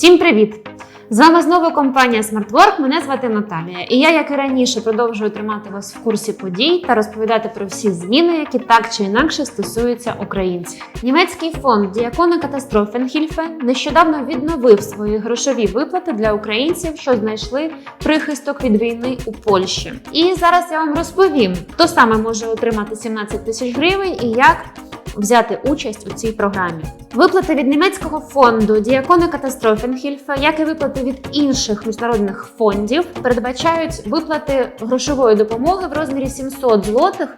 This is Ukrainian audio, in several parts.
Всім привіт! З вами знову компанія SmartWork. Мене звати Наталія, і я, як і раніше, продовжую тримати вас в курсі подій та розповідати про всі зміни, які так чи інакше стосуються українців. Німецький фонд Діакона Катастрофенхільфе нещодавно відновив свої грошові виплати для українців, що знайшли прихисток від війни у Польщі. І зараз я вам розповім, хто саме може отримати 17 тисяч гривень і як взяти участь у цій програмі. Виплати від німецького фонду Діакона Катастрофенхільфа, як і виплати від інших міжнародних фондів, передбачають виплати грошової допомоги в розмірі 700 злотих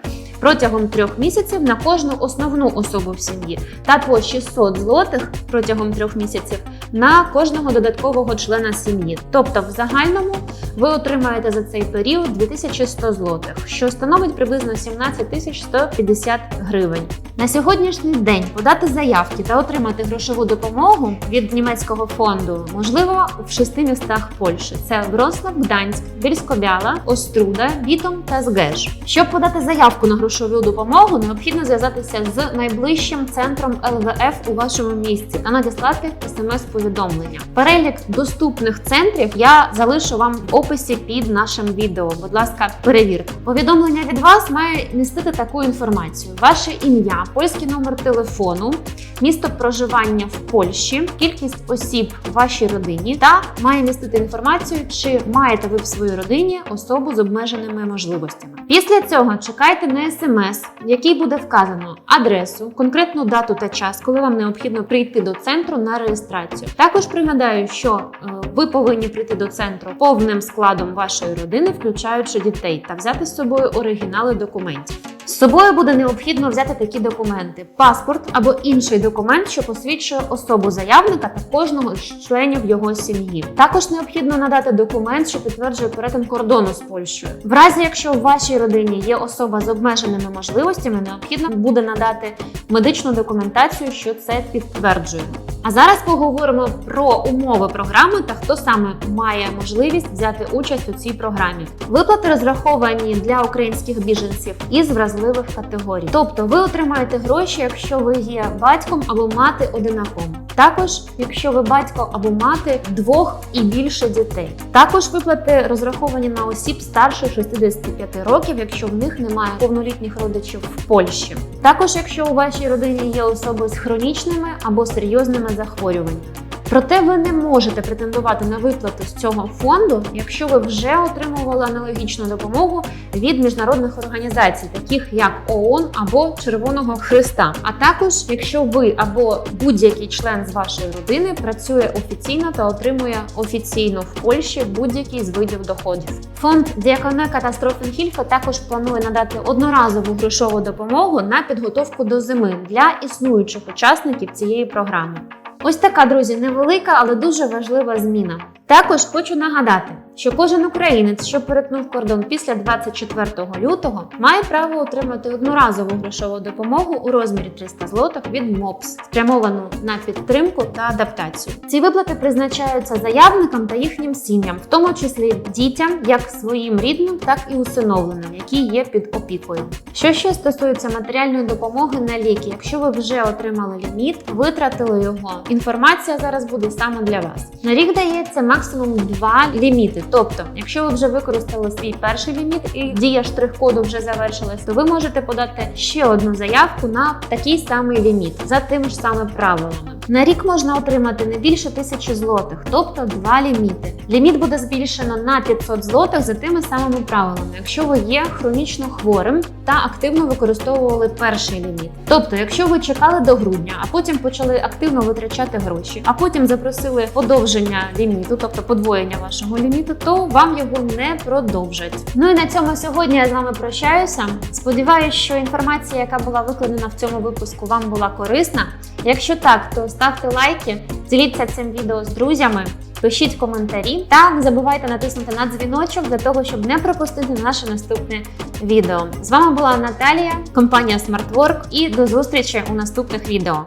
протягом трьох місяців на кожну основну особу в сім'ї та по 600 злотих протягом трьох місяців на кожного додаткового члена сім'ї. Тобто, в загальному ви отримаєте за цей період 2100 злотих, що становить приблизно 17 тисяч 150 гривень. На сьогоднішній день подати заявки та отримати грошову допомогу від німецького фонду можливо в шести містах Польщі: це Вроцлав, Гданськ, Більськобяла, Оструда, Вітом та Згеж. Щоб подати заявку на грошову допомогу, необхідно зв'язатися з найближчим центром ЛВФ у вашому місті та надіслати смс-повідомлення. Перелік доступних центрів я залишу вам в описі під нашим відео. Будь ласка, перевірте. Повідомлення від вас має містити таку інформацію: ваше ім'я, польський номер телефону, місто проживання в Польщі, кількість осіб в вашій родині та має містити інформацію, чи маєте ви в своїй родині особу з обмеженими можливостями. Після цього чекайте на смс, в якій буде вказано адресу, конкретну дату та час, коли вам необхідно прийти до центру на реєстрацію. Також пригадаю, що е, ви повинні прийти до центру повним вашої родини, включаючи дітей, та взяти з собою оригінали документів. З собою буде необхідно взяти такі документи: паспорт або інший документ, що посвідчує особу заявника та кожного з членів його сім'ї. Також необхідно надати документ, що підтверджує перетин кордону з Польщею. В разі, якщо в вашій родині є особа з обмеженими можливостями, необхідно буде надати медичну документацію, що це підтверджує. А зараз поговоримо про умови програми та хто саме має можливість взяти участь у цій програмі. Виплати розраховані для українських біженців із вразливих категорій. Тобто ви отримаєте гроші, якщо ви є батьком або мати одинаком. Також, якщо ви батько або мати двох і більше дітей. Також виплати розраховані на осіб старше 65 років, якщо в них немає повнолітніх родичів в Польщі. Також, якщо у вашій родині є особи з хронічними або серйозними захворюваннями. Проте ви не можете претендувати на виплати з цього фонду, якщо ви вже отримували аналогічну допомогу від міжнародних організацій, таких як ООН або Червоного Христа. А також якщо ви або будь-який член з вашої родини працює офіційно та отримує офіційно в Польщі будь-який з видів доходів. Фонд Діаконе Катастрофенхільфа також планує надати одноразову грошову допомогу на підготовку до зими для існуючих учасників цієї програми. Ось така, друзі, невелика, але дуже важлива зміна. Також хочу нагадати, що кожен українець, що перетнув кордон після 24 лютого, має право отримати одноразову грошову допомогу у розмірі 300 злотих від МОПС, спрямовану на підтримку та адаптацію. Ці виплати призначаються заявникам та їхнім сім'ям, в тому числі дітям, як своїм рідним, так і усиновленим, які є під опікою. Що ще стосується матеріальної допомоги на ліки, якщо ви вже отримали ліміт, витратили його. Інформація зараз буде саме для вас. На рік дається максимум два ліміти. Тобто, якщо ви вже використали свій перший ліміт і дія штрих-коду вже завершилась, то ви можете подати ще одну заявку на такий самий ліміт за тим ж самими правилами. На рік можна отримати не більше тисячі злотих, тобто два ліміти. Ліміт буде збільшено на 500 злотих за тими самими правилами, якщо ви є хронічно хворим та активно використовували перший ліміт. Тобто, якщо ви чекали до грудня, а потім почали активно витрачати гроші, а потім запросили подовження ліміту, тобто подвоєння вашого ліміту, то вам його не продовжать. Ну і на цьому сьогодні я з вами прощаюся. Сподіваюсь, що інформація, яка була викладена в цьому випуску, вам була корисна. Якщо так, то ставте лайки, діліться цим відео з друзями. Пишіть коментарі та не забувайте натиснути на дзвіночок для того, щоб не пропустити наше наступне відео. З вами була Наталія, компанія SmartWork і до зустрічі у наступних відео.